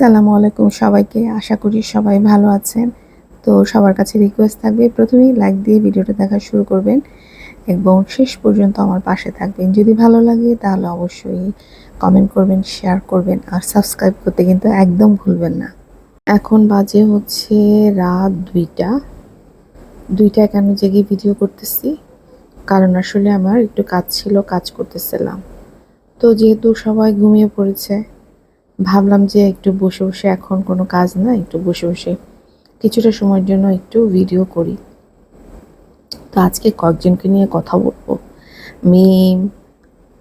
আসসালামু আলাইকুম সবাইকে। আশা করি সবাই ভালো আছেন। তো সবার কাছে রিকোয়েস্ট থাকবে, প্রথমেই লাইক দিয়ে ভিডিওটা দেখা শুরু করবেন এবং শেষ পর্যন্ত আমার পাশে থাকবেন। যদি ভালো লাগে তাহলে অবশ্যই কমেন্ট করবেন শেয়ার করবেন আর সাবস্ক্রাইব করতে কিন্তু একদম ভুলবেন না। এখন বাজে হচ্ছে রাত দুইটা। দুইটায় কেন জেগে ভিডিও করতেছি? কারণ আসলে আমার একটু কাজ ছিল, কাজ করতেছিলাম। তো যেহেতু সবাই ঘুমিয়ে পড়েছে ভাবলাম যে একটু বসে বসে এখন কোনো কাজ না, একটু বসে বসে কিছুটা সময়ের জন্য একটু ভিডিও করি। তো আজকে কয়েকজনকে নিয়ে কথা বলব। মিম,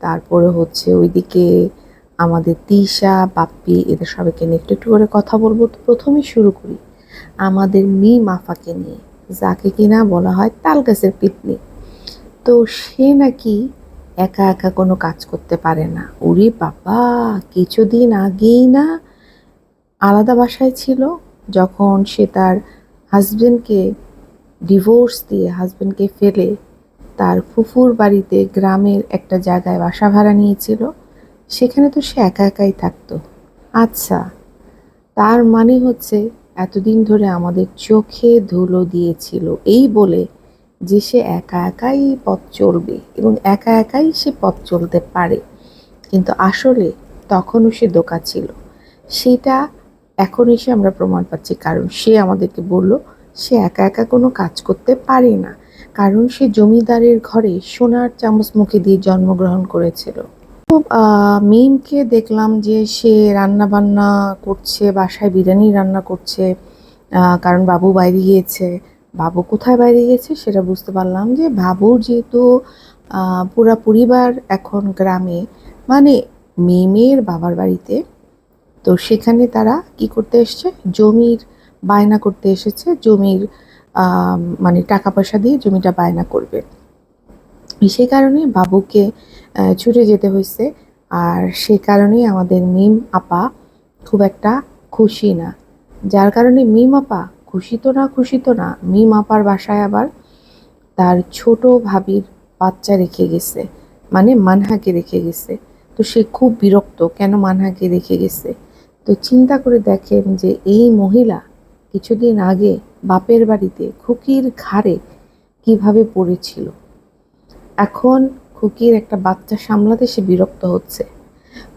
তারপরে হচ্ছে ওইদিকে আমাদের তিশা, বাপ্পি, এদের সবাইকে নিয়ে একটু একটু করে কথা বলব। তো প্রথমেই শুরু করি আমাদের মিম মাফাকে নিয়ে, যাকে কিনা বলা হয় তাল গাছের পিতনি। তো সে নাকি একা একা কোনো কাজ করতে পারে না। ওরে বাবা, কিছুদিন আগেই না আলাদা বাসায় ছিল, যখন সে তার হাজবেন্ডকে ডিভোর্স দিয়ে হাজবেন্ডকে ফেলে তার ফুফুর বাড়িতে গ্রামের একটা জায়গায় বাসা ভাড়া নিয়েছিল, সেখানে তো সে একা একাই থাকতো। আচ্ছা তার মানে হচ্ছে এতদিন ধরে আমাদের চোখে ধুলো দিয়েছিল, এই বলে যে সে একা একাই পথ চলবে এবং একা একাই সে পথ চলতে পারে। কিন্তু আসলে তখনও সে দোকা ছিল। সেটা এখন এসে আমরা প্রমাণ পাচ্ছি। কারণ সে আমাদেরকে বলল, সে একা একা কোনো কাজ করতে পারে না। কারণ সে জমিদারের ঘরে সোনার চামচ মুখে দিয়ে জন্মগ্রহণ করেছিল। খুব মিমকে দেখলাম যে সে রান্না বান্না করছে, বাসায় বিরিয়ানি রান্না করছে কারণ বাবু বাইরে গিয়েছে। বাবু কোথায় বাইরে গেছে সেটা বুঝতে পারলাম যে বাবুর যেহেতু পুরা পরিবার এখন গ্রামে মানে মিমের বাবার বাড়িতে, তো সেখানে তারা কি করতে এসছে? জমির বায়না করতে এসেছে, জমির মানে টাকা পয়সা দিয়ে জমিটা বায়না করবে। সেই কারণে বাবুকে ছুটে যেতে হয়েছে। আর সে কারণেই আমাদের মিম আপা খুব একটা খুশি না। যার কারণে মিম আপা খুশি তো না খুশি তো না, মিম আপার বাসায় আবার তার ছোট ভাবির বাচ্চা রেখে গেছে মানে মানহাকে রেখে গেছে। তো সে খুব বিরক্ত, কেন মানহাকে রেখে গেছে? তো চিন্তা করে দেখেন যে এই মহিলা কিছুদিন আগে বাপের বাড়িতে খুকির ঘাড়ে কীভাবে পড়েছিল। এখন খুকির একটা বাচ্চা সামলাতে সে বিরক্ত হচ্ছে।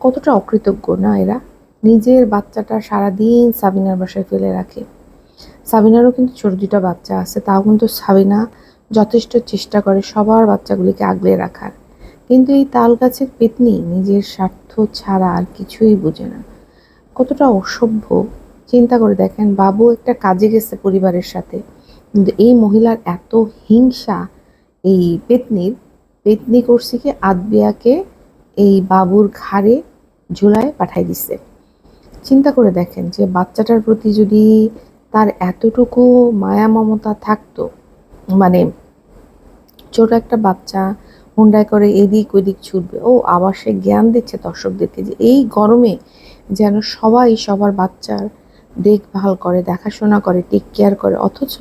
কতটা অকৃতজ্ঞ না এরা? নিজের বাচ্চাটা সারাদিন সাবিনার বাসায় ফেলে রাখে। সাবিনারও কিন্তু ছোট দুটা বাচ্চা আছে, তাও কিন্তু সাবিনা যথেষ্ট চেষ্টা করে সবার বাচ্চাগুলিকে আগলে রাখার। কিন্তু এই তাল গাছের পেতনি নিজের স্বার্থ ছাড়া আর কিছুই বোঝে না। কতটা অসভ্য, চিন্তা করে দেখেন, বাবু একটা কাজে গেছে পরিবারের সাথে। কিন্তু এই মহিলার এত হিংসা এই পেতনির, পেতনি করছে আদবিয়াকে এই বাবুর ঘাড়ে, ঝুলায় পাঠাই দিছে। চিন্তা করে দেখেন যে বাচ্চাটার প্রতি যদি তার এতটুকু মায়া মমতা থাকতো। মানে ছোট একটা বাচ্চা হুন্ডায় করে এদিক ওদিক ছুটবে। ও আবার সে জ্ঞান দিচ্ছে দর্শকদেরকে যে এই গরমে যেন সবাই সবার বাচ্চার দেখভাল করে, দেখাশোনা করে টেক কেয়ার করে। অথচ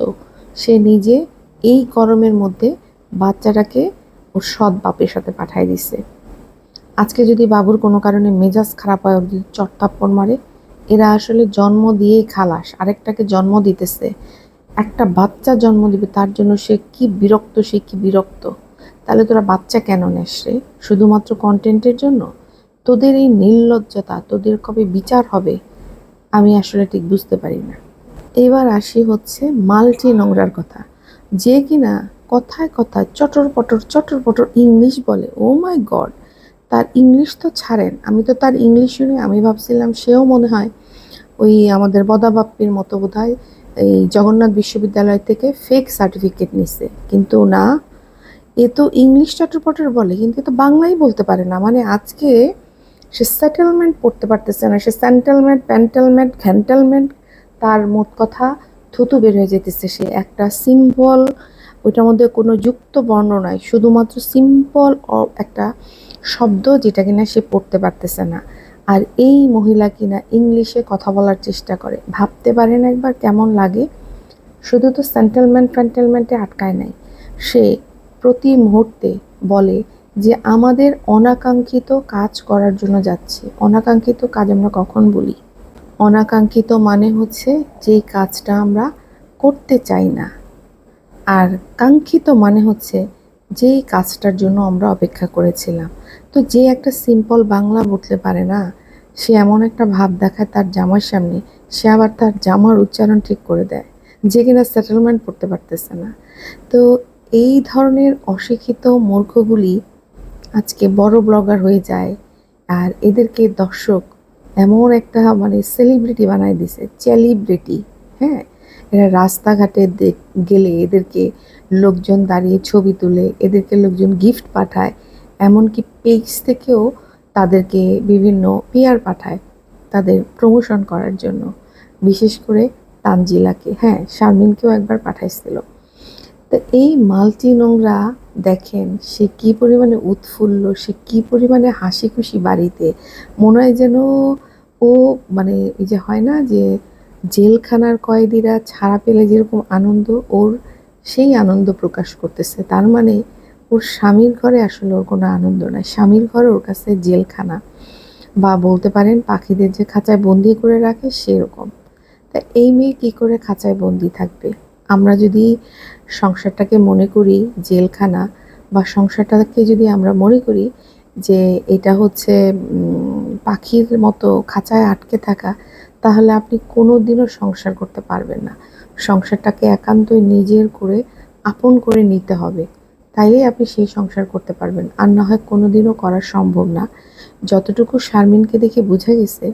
সে নিজে এই গরমের মধ্যে বাচ্চাটাকে ওর সৎ বাপের সাথে পাঠাই দিছে। আজকে যদি বাবুর কোনো কারণে মেজাজ খারাপ হয়, ওর যদি চট্টাপ্পড় মারে এরা আসলে জন্ম দিয়েই খালাস, আরেকটাকে জন্ম দিতেছে। একটা বাচ্চা জন্ম দিবে, তার জন্য সে কি বিরক্ত, সে কি বিরক্ত? তাহলে তোরা বাচ্চা কেন নেস রে? শুধুমাত্র কন্টেন্টের জন্য? তোদের এই নির্লজ্জতা, তোদের কবে বিচার হবে? আমি আসলে ঠিক বুঝতে পারি না। এবার আসি হচ্ছে মাল্টি নোংরার কথা। যে কিনা কথায় কথায় চটর পটর চটর পটর ইংলিশ বলে ও মাই গড তার ইংলিশ তো ছাড়েন। আমি তো তার ইংলিশ শুনে, আমি ভাবছিলাম সেও মনে হয় ওই আমাদের বদাবাপ্পির মতো বোধ হয় এই জগন্নাথ বিশ্ববিদ্যালয় থেকে ফেক সার্টিফিকেট নিছে। কিন্তু না, এ তো ইংলিশ চটরপটর বলে, কিন্তু এ তো বাংলাই বলতে পারে না। মানে আজকে সে সেটেলমেন্ট পড়তে পারতেছে না, সে স্যান্টেলমেন্ট প্যান্টেলমেন্ট ঘ্যান্টেলমেন্ট তার মোট কথা থুতু বের হয়ে যেতেছে। সে একটা সিম্পল ওইটার মধ্যে কোনো যুক্ত বর্ণ নাই, শুধুমাত্র সিম্পল একটা শব্দ যেটা কিনা সে পড়তে পারতেছে না। আর এই মহিলা কিনা ইংলিশে কথা বলার চেষ্টা করে। ভাবতে পারেন একবার কেমন লাগে। শুধু তো সেন্টেলমেন্ট ফ্যান্টেলমেন্টে আটকায় নাই। সে প্রতি মুহূর্তে বলে যে, আমাদের অনাকাঙ্ক্ষিত কাজ করার জন্য যাচ্ছে। অনাকাঙ্ক্ষিত কাজ আমরা কখন বলি? অনাকাঙ্ক্ষিত মানে হচ্ছে যেই কাজটা আমরা করতে চাই না। আর কাঙ্ক্ষিত মানে হচ্ছে যেই কাজটার জন্য আমরা অপেক্ষা করেছিলাম। তো যে একটা সিম্পল বাংলা বলতে পারে না, সে এমন একটা ভাব দেখায় তার জামার সামনে, সে আবার তার জামার উচ্চারণ ঠিক করে দেয়, যে কিনা সেটেলমেন্ট করতে পারতেছে না। তো এই ধরনের অশিক্ষিত মূর্খগুলি আজকে বড় ব্লগার হয়ে যায়, আর এদেরকে দর্শক এমন একটা মানে সেলিব্রিটি বানায় দিছে সেলিব্রিটি হ্যাঁ? এরা রাস্তাঘাটে গেলে এদেরকে লোকজন দাঁড়িয়ে ছবি তুলে, এদেরকে লোকজন গিফট পাঠায় এমনকি পেজ থেকেও তাদেরকে বিভিন্ন পেয়ার পাঠায় তাদের প্রমোশন করার জন্য। বিশেষ করে তানজিলাকে। হ্যাঁ শারমিনকেও একবার পাঠাইছিল। তো এই মালতি নোংরা দেখেন, সে কি পরিমাণে উৎফুল্ল, সে কি পরিমাণে হাসি খুশি বাড়িতে। মনে হয় যেন ও মানে এই যে হয় না যে জেলখানার কয়েদিরা ছাড়া পেলে যেরকম আনন্দ, ওর সেই আনন্দ প্রকাশ করতেছে। তার মানে ওর স্বামীর ঘরে আসলে ওর কোনো আনন্দ নাই। স্বামীর ঘরে ওর কাছে জেলখানা। বা বলতে পারেন, পাখিদের যে খাঁচায় বন্দি করে রাখে সেরকম। তা এই মেয়ে কী করে খাঁচায় বন্দি থাকবে? আমরা যদি সংসারটাকে মনে করি জেলখানা, বা সংসারটাকে যদি আমরা মনে করি যে এটা হচ্ছে পাখির মতো খাঁচায় আটকে থাকা, তাহলে আপনি কোনো দিনও সংসার করতে পারবেন না। সংসারটাকে একান্তই নিজের করে আপন করে নিতে হবে। তাইলেই আপনি সেই সংসার করতে পারবেন। আর না হয় কোনোদিনও করা সম্ভব না। যতটুকু শারমিনকে দেখে বোঝা গেছে,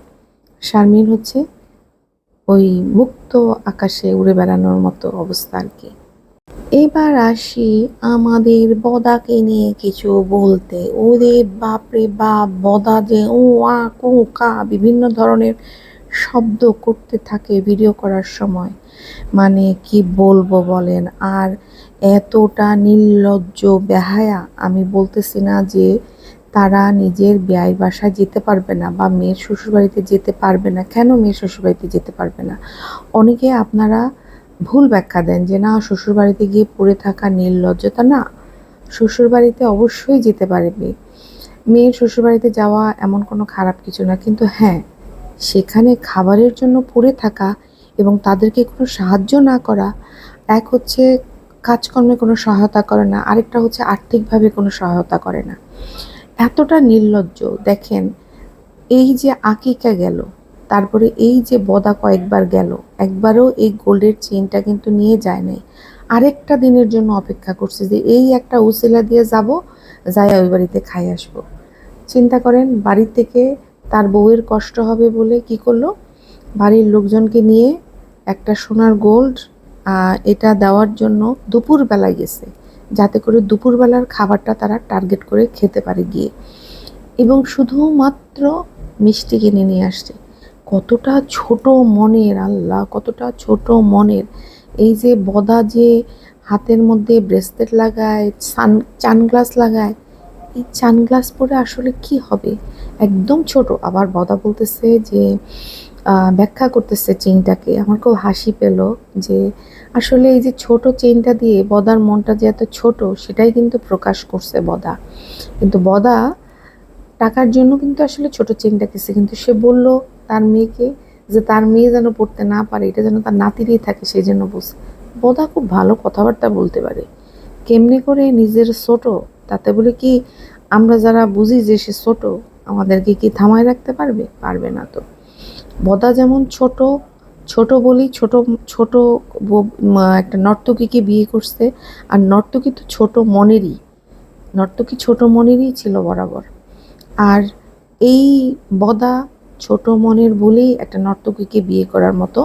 শারমিন হচ্ছে ওই মুক্ত আকাশে উড়ে বেড়ানোর মতো অবস্থা আর কি। এবার আসি আমাদের বদাকে নিয়ে কিছু বলতে। ওরে বাপরে বাপ, বদা যে ও আ, কু, কা বিভিন্ন ধরনের শব্দ করতে থাকে ভিডিও করার সময়। মানে কি বলব বলেন? আর এতটা নির্লজ্জ বেহায়া, আমি বলতেছি না যে তারা নিজের ব্যয় বাসায় যেতে পারবে না বা মেয়ের শ্বশুরবাড়িতে যেতে পারবে না। কেন মেয়ের শ্বশুরবাড়িতে যেতে পারবে না? অনেকে আপনারা ভুল ব্যাখ্যা দেন যে, না, শ্বশুরবাড়িতে গিয়ে পড়ে থাকা নির্লজ্জতা না। শ্বশুরবাড়িতে অবশ্যই যেতে পারে মেয়ে মেয়ের শ্বশুরবাড়িতে যাওয়া এমন কোনো খারাপ কিছু না। কিন্তু হ্যাঁ সেখানে খাবারের জন্য পড়ে থাকা এবং তাদেরকে কোনো সাহায্য না করা, এক হচ্ছে কাজকর্মে কোনো সহায়তা করে না, আরেকটা হচ্ছে আর্থিকভাবে কোনো সহায়তা করে না। এতটা নির্লজ্জ, দেখেন, এই যে আকিকা গেল, তারপরে এই যে বদা কয়েকবার গেল, একবারও এই গোল্ডের চেনটা কিন্তু নিয়ে যায় নাই। আরেকটা দিনের জন্য অপেক্ষা করছে যে এই একটা উসিলা দিয়ে যাব, যাই ওই বাড়িতে খাই আসব। চিন্তা করেন বাড়ি থেকে তার বউয়ের কষ্ট হবে বলে কি করল? বাড়ির লোকজনকে নিয়ে একটা সোনার গোল্ড এটা দেওয়ার জন্য দুপুরবেলায় গেছে, যাতে করে দুপুরবেলার খাবারটা তারা টার্গেট করে খেতে পারে গিয়ে। এবং শুধুমাত্র মিষ্টি কিনে নিয়ে আসছে। কতটা ছোট মনের, আল্লাহ, কতটা ছোট মনের। এই যে বদা যে হাতের মধ্যে ব্রেসলেট লাগায় সান চান গ্লাস লাগায়, এই চান গ্লাস পরে আসলে কি হবে? একদম ছোট। আবার বদা বলতেছে যে ব্যাখ্যা করতেছে চেইনটাকে আমার খুব হাসি পেল যে আসলে এই যে ছোট চেইনটা দিয়ে বদার মনটা যে এত ছোট, সেটাই কিন্তু প্রকাশ করছে বদা। কিন্তু বদা টাকার জন্য কিন্তু আসলে ছোট চেইনটা কিসে কিন্তু সে বলল তার মেয়েকে যে তার মেয়ে যেন পড়তে না পারে, এটা যেন তার নাতিরই থাকে, সেই জন্য বলছে। বদা খুব ভালো কথাবার্তা বলতে পারে। কেমনে করে নিজের ছোট? তাতে বলে কি আমরা যারা বুঝি যে সে ছোট, আমাদেরকে কি থামায় রাখতে পারবে? পারবে না তো। বদা যেমন ছোট ছোট বলি, ছোট ছোট একটা নর্তকীকে বিয়ে করছে। আর নর্তকী তো ছোট মনেরই। নর্তকী ছোট মনেরই ছিল বরাবর। আর এই বদা ছোট মনের বলেই একটা নর্তকীকে বিয়ে করার মতো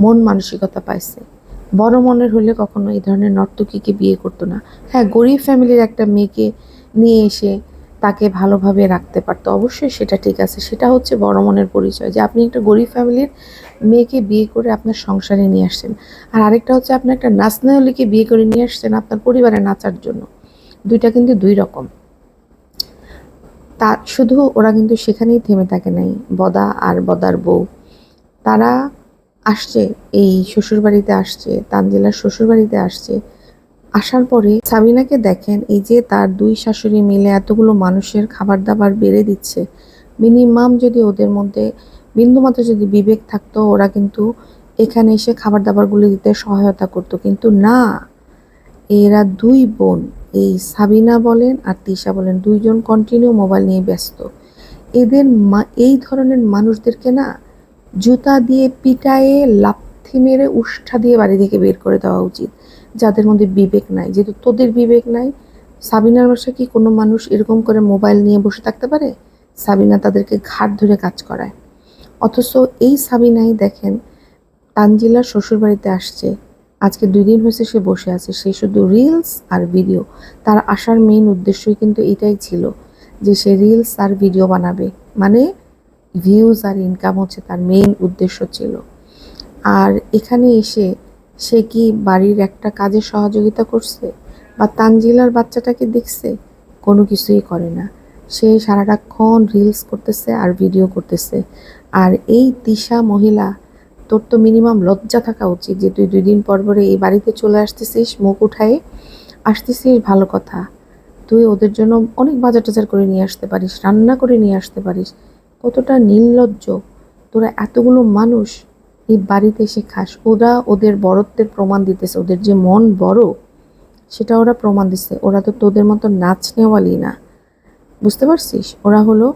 মন মানসিকতা পাইছে। বড় মনের হলে কখনো এই ধরনের নর্তকীকে বিয়ে করতো না। হ্যাঁ গরিব ফ্যামিলির একটা মেয়েকে নিয়ে এসে তাকে ভালোভাবে রাখতে পারতো। অবশ্যই সেটা ঠিক আছে। সেটা হচ্ছে বড় মনের পরিচয় যে আপনি একটা গরিব ফ্যামিলির মেয়েকে বিয়ে করে আপনার সংসারে নিয়ে আসছেন। আর আরেকটা হচ্ছে আপনি একটা নাচনায়লিকে বিয়ে করে নিয়ে আসছেন আপনার পরিবারে নাচার জন্য। দুইটা কিন্তু দুই রকম। তা শুধু ওরা কিন্তু সেখানেই থেমে থাকে নাই। বদা আর বদার বউ। তারা আসছে, এই শ্বশুরবাড়িতে আসছে, তানজিলার শ্বশুরবাড়িতে আসছে। আসার পরে সাবিনাকে দেখেন, এই যে তার দুই শাশুড়ি মিলে এতগুলো মানুষের খাবার দাবার বেড়ে দিচ্ছে। মিনিমাম যদি ওদের মধ্যে বিন্দুমাত্র যদি বিবেক থাকতো, ওরা কিন্তু এখানে এসে খাবার দাবারগুলো দিতে সহায়তা করতো। কিন্তু না, এরা দুই বোন। এই সাবিনা বলেন আর তিশা বলেন, দুইজন কন্টিনিউ মোবাইল নিয়ে ব্যস্ত। এদের মা- এই ধরনের মানুষদেরকে না জুতা দিয়ে পিটায়ে, লাথি মেরে, উষ্ঠা দিয়ে বাড়ি থেকে বের করে দেওয়া উচিত। যাদের মধ্যে বিবেক নাই। যেহেতু তোদের বিবেক নাই, সাবিনার বাসায় কি কোনো মানুষ এরকম করে মোবাইল নিয়ে বসে থাকতে পারে? সাবিনা তাদেরকে ঘাট ধরে কাজ করায়। অথচ এই সাবিনাই দেখেন, তানজিলার শ্বশুরবাড়িতে আসছে। আজকে দুই দিন হয়েছে সে বসে আছে। সে শুধু রিলস আর ভিডিও তার আসার মেইন উদ্দেশ্যই কিন্তু এটাই ছিল যে সে রিলস আর ভিডিও বানাবে। মানে ভিউজ আর ইনকাম হচ্ছে তার মেইন উদ্দেশ্য ছিল। আর এখানে এসে সে কি বাড়ির একটা কাজে সহযোগিতা করছে? বা তানজিলার বাচ্চাটাকে দেখছে? কোনো কিছুই করে না। সে সারাটাক্ষণ রিলস করতেছে আর ভিডিও করতেছে। আর এই তিশা মহিলা, তোর তো মিনিমাম লজ্জা থাকা উচিত যে তুই দুই দিন পর পরে এই বাড়িতে চলে আসতেছিস, মুখ উঠায়ে আসতেছিস ভালো কথা। তুই ওদের জন্য অনেক বাজার টাজার করে নিয়ে আসতে পারিস, রান্না করে নিয়ে আসতে পারিস। কতটা নির্লজ্জ। তোরা এতগুলো মানুষ এই বাড়িতে এসে খাস। ওরা ওদের বড়ত্বের প্রমাণ দিতেছে। ওদের যে মন বড়, সেটা ওরা প্রমাণ দিচ্ছে ওরা তো তোদের মতো নাচ নেওয়ালি না। বুঝতে পারছিস? ওরা হলো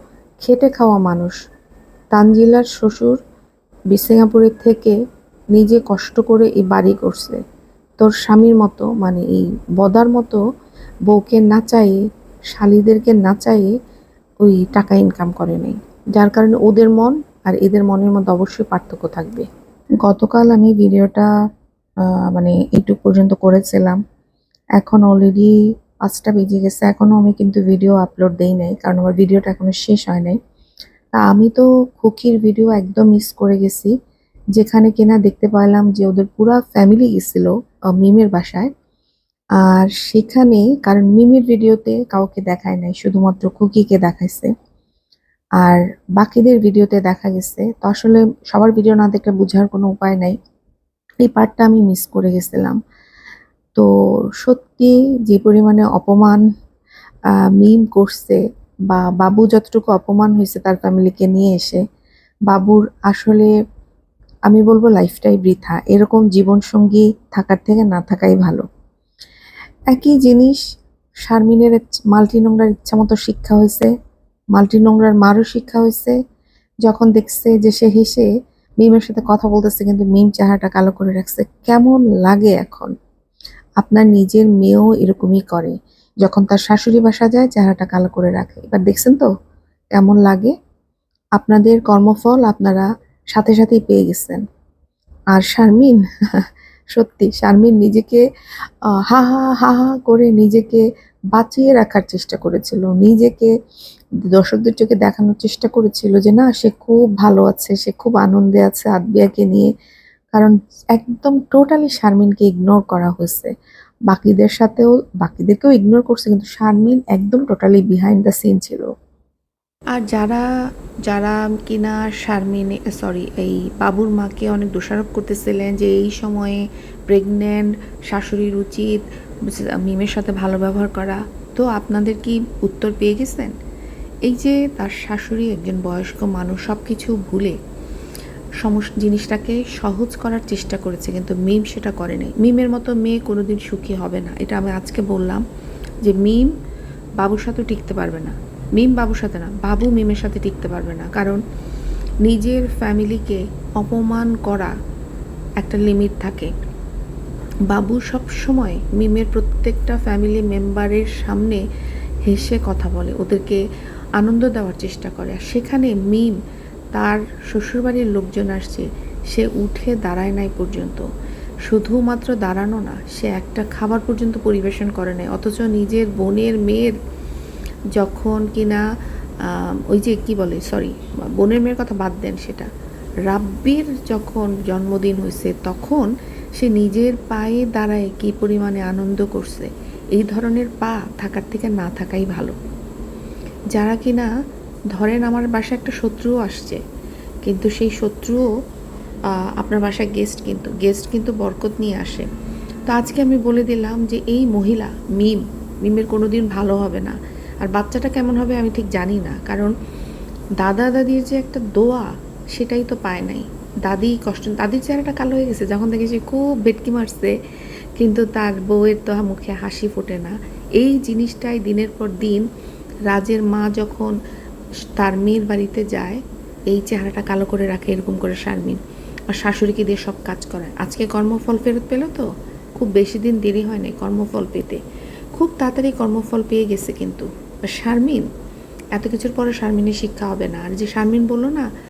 খেটে খাওয়া মানুষ। তানজিলার শ্বশুর সিঙ্গাপুরের থেকে নিজে কষ্ট করে এই বাড়ি করছে। তোর স্বামীর মতো মানে এই বদার মতো বউকে নাচায়ে শালিদেরকে নাচায়ে ওই টাকা ইনকাম করে নেই। যার কারণে ওদের মন আর এদের মনের মধ্যে অবশ্যই পার্থক্য থাকবে। গতকাল আমি ভিডিওটা মানে এইটুক পর্যন্ত করেছিলাম। এখন অলরেডি পাঁচটা বেজে গেছে। এখনও আমি কিন্তু ভিডিও আপলোড দেই নাই, কারণ আমার ভিডিওটা এখনও শেষ হয় নাই। তা আমি তো খুকির ভিডিও একদম মিস করে গেছি। যেখানে কিনা দেখতে পাইলাম যে ওদের পুরা ফ্যামিলি গেছিল মিমের বাসায়। আর সেখানে, কারণ মিমের ভিডিওতে কাউকে দেখায় নাই, শুধুমাত্র খুকিকে দেখাইছে। আর বাকিদের ভিডিওতে দেখা গেছে, তো আসলে সবার ভিডিও না দেখলে বোঝার কোনো উপায় নাই। এই পার্টটা আমি মিস করে গেছিলাম। তো সত্যি যে পরিমাণে অপমান মিম করছে বা বাবু যতটুকু অপমান হয়েছে তার ফ্যামিলিকে নিয়ে এসে, বাবুর আসলে আমি বলব লাইফটাই বৃথা। এরকম জীবনসঙ্গী থাকার থেকে না থাকাই ভালো। একই জিনিস শারমিনের মাল্টি নোংরার ইচ্ছা মতো শিক্ষা হয়েছে। মাল্টি নোংরার মারও শিক্ষা হয়েছে। যখন দেখছে যে সে হেসে মিমের সাথে কথা বলতেছে, কিন্তু মিম চেহারাটা কালো করে রাখছে। কেমন লাগে এখন? আপনার নিজের মেয়েও এরকমই করে। যখন তার শাশুড়ি বাসা যায়, চেহারাটা কালো করে রাখে। এবার দেখছেন তো? কেমন লাগে? আপনাদের কর্মফল আপনারা সাথে সাথেই পেয়ে গেছেন। আর শারমিন সত্যি, শারমিন নিজেকে হা হা হা হা করে নিজেকে বাঁচিয়ে রাখার চেষ্টা করেছিল। নিজেকে দর্শকদের চোখে দেখানোর চেষ্টা করেছিল যে, না, সে খুব ভালো আছে, সে খুব আনন্দে আছে আদবিয়াকে নিয়ে। কারণ একদম টোটালি শারমিনকে ইগনোর করা হয়েছে। বাকিদের সাথেও, বাকিদেরকেও ইগনোর করছে, কিন্তু শারমিন একদম টোটালি বিহাইন্ড দ্য সিন ছিল। আর যারা যারা কিনা শারমিনে সরি এই বাবুর মাকে অনেক দোষারোপ করতেছিলেন যে এই সময়ে প্রেগনেন্ট শাশুড়ির উচিত, মিমের সাথে ভালো ব্যবহার করা। তো আপনাদের কি উত্তর পেয়ে গেছেন? এই যে তার শাশুড়ি একজন বয়স্ক মানুষ সব কিছু ভুলে সমস্ত জিনিসটাকে সহজ করার চেষ্টা করেছে, কিন্তু মিম সেটা করে করেনি মিমের মতো মেয়ে কোনোদিন সুখী হবে না। এটা আমি আজকে বললাম যে মিম বাবুর সাথেও টিকতে পারবে না। মিম বাবুর সাথে না, বাবু মিমের সাথে টিকতে পারবে না। কারণ নিজের ফ্যামিলিকে অপমান করা একটা লিমিট থাকে। বাবু সব সময় মিমের প্রত্যেকটা ফ্যামিলি মেম্বারের সামনে হেসে কথা বলে, ওদেরকে আনন্দ দেওয়ার চেষ্টা করে। আর সেখানে মিম তার শ্বশুরবাড়ির লোকজন আসছে, সে উঠে দাঁড়ায় নাই পর্যন্ত। শুধুমাত্র দাঁড়ানো না, সে একটা খাবার পর্যন্ত পরিবেশন করে নাই, অথচ নিজের বোনের মেয়ের যখন কিনা ওই যে কি বলে সরি বোনের মেয়ের কথা বাদ দেন সেটা। রাব্বির যখন জন্মদিন হয়েছে তখন সে নিজের পায়ে দাঁড়ায় কি পরিমাণে আনন্দ করছে, এই ধরনের পা থাকার থেকে না থাকাই ভালো। যারা কিনা, ধরেন আমার বাসায় একটা শত্রুও আসছে, কিন্তু সেই শত্রুও আপনার বাসায় গেস্ট কিন্তু গেস্ট কিন্তু বরকত নিয়ে আসে। তো আজকে আমি বলে দিলাম যে এই মহিলা মিম মিমের কোনো দিন ভালো হবে না। আর বাচ্চাটা কেমন হবে আমি ঠিক জানি না। কারণ দাদা দাদির যে একটা দোয়া, সেটাই তো পায় নাই। দাদি কষ্ট, দাদির চেহারাটা কালো হয়ে গেছে, যখন দেখেছি খুব বেটকি মারছে, কিন্তু তার বউয়ের তো মুখে হাসি ফোটে না। এই জিনিসটাই দিনের পর দিন রাজের মা যখন তার মেয়ের বাড়িতে যায়, এই চেহারাটা কালো করে রাখে এরকম করে শারমিন। আর শাশুড়িকে দিয়ে সব কাজ করায়। আজকে কর্মফল ফেরত পেল তো? খুব বেশি দিন দেরি হয় নাই কর্মফল পেতে। খুব তাড়াতাড়ি কর্মফল পেয়ে গেছে কিন্তু। শারমিন? এত কিছুর পরে শারমিনের শিক্ষা হবে না। আর যে শারমিন বলল না